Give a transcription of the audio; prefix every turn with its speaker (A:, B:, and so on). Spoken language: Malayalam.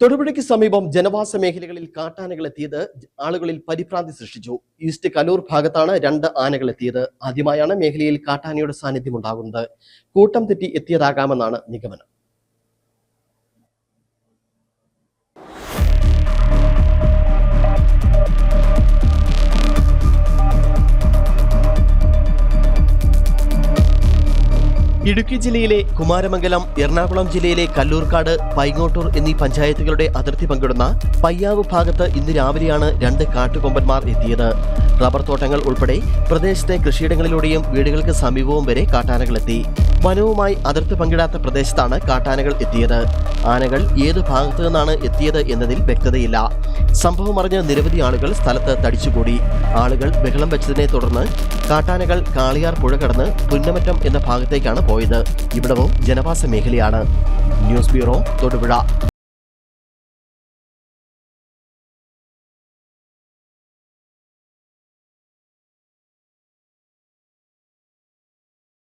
A: തൊടുപുഴയ്ക്ക് സമീപം ജനവാസ മേഖലകളിൽ കാട്ടാനകൾ എത്തിയത് ആളുകളിൽ പരിഭ്രാന്തി സൃഷ്ടിച്ചു. ഈസ്റ്റ് കലൂർ ഭാഗത്താണ് രണ്ട് ആനകൾ എത്തിയത്. ആദ്യമായാണ് മേഖലയിൽ കാട്ടാനയുടെ സാന്നിധ്യം ഉണ്ടാകുന്നത്. കൂട്ടം തെറ്റി എത്തിയതാകാമെന്നാണ് നിഗമനം. ഇടുക്കി ജില്ലയിലെ കുമാരമംഗലം എറണാകുളം ജില്ലയിലെ കല്ലൂർക്കാട് പൈങ്ങോട്ടൂർ എന്നീ പഞ്ചായത്തുകളുടെ അതിർത്തി പങ്കിടുന്ന പയ്യാവ് ഭാഗത്ത് ഇന്ന് രാവിലെയാണ് രണ്ട് കാട്ടുകൊമ്പന്മാർ എത്തിയത്. റബ്ബർ തോട്ടങ്ങൾ ഉൾപ്പെടെ പ്രദേശത്തെ കൃഷിയിടങ്ങളിലൂടെയും വീടുകൾക്ക് സമീപവും വരെ കാട്ടാനകൾ എത്തി. വനവുമായി അതിർത്തി പങ്കിടാത്ത പ്രദേശത്താണ് കാട്ടാനകൾ എത്തിയത്. ആനകൾ ഏത് ഭാഗത്തു നിന്നാണ് എത്തിയത് എന്നതിൽ വ്യക്തതയില്ല. സംഭവം അറിഞ്ഞ് നിരവധി ആളുകൾ സ്ഥലത്ത് തടിച്ചുകൂടി. ആളുകൾ ബഹളം വെച്ചതിനെ തുടർന്ന് കാട്ടാനകൾ കാളിയാർ പുഴ കടന്ന് പുന്നമറ്റം എന്ന ഭാഗത്തേക്കാണ് പോയത്. ഇവിടവും ജനവാസ മേഖലയാണ്. News bureau Thodupuzha.